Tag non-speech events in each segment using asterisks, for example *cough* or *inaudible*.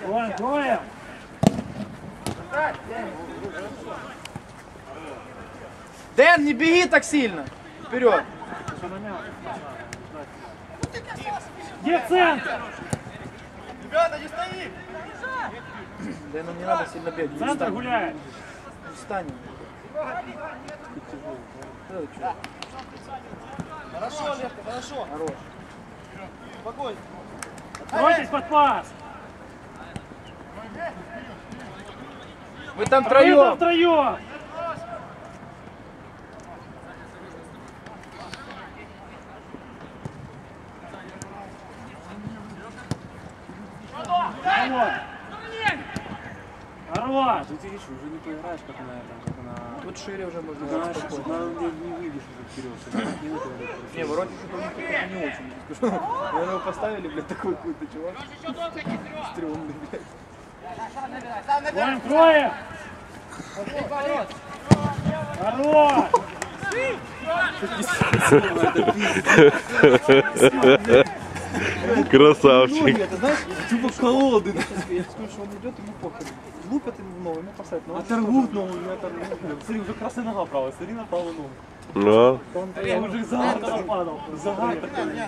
Двое. Дэн, не беги так сильно. Вперед. Где центр? Дэну не надо сильно бегать. Центр гуляет. Встань. Чё? Хорошо, Левка, хорошо. Хорош. Спокойно. Стройтесь под пас. Вы там Вы там втроем. втроем. Хорош. Ты видишь, уже не поиграешь, как как она... Тут шире уже можно играть спокойно. она не, не выйдешь уже вперед. не надо вроде что-то не очень. *laughs* я скажу. Наверное, его поставили, блядь, такой какой-то чувак. Стрёмный, блядь. Вон трое. Хорош. Красавчик. Это знаешь, типа колоды. Я скажу, что он идет, ему похуй. Лупят ему в ногу, ему поставят ногу. Оторвут ногу, не оторвут. Смотри, уже красная нога правая, смотри на правую ногу. Ну, Я уже загад падал. Загад такой.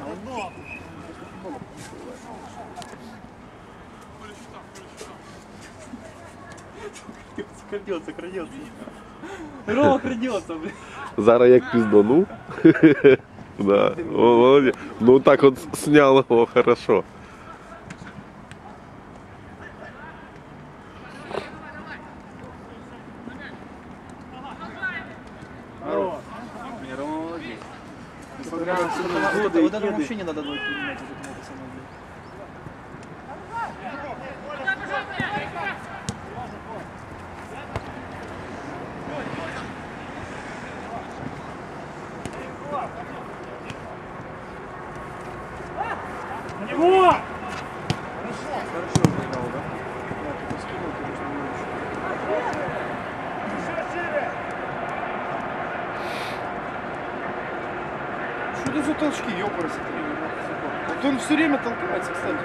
Крадется, крадется. *laughs* Рома крадется, блин. зараз як піздану. *laughs* Да. Ну так от снял его хорошо. Вот это вообще не надо принимать вот это самое, блядь. На него. Хорошо играл, да? Да, только скинул, конечно, не очень. Это за толчки, ёпарасы? Вот он все время толкается, кстати.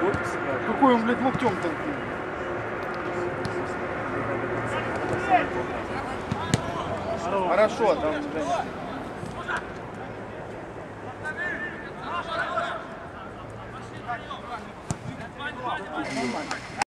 Какой он, блядь, локтем толкнул. Хорош. Хорошо, там, Женя.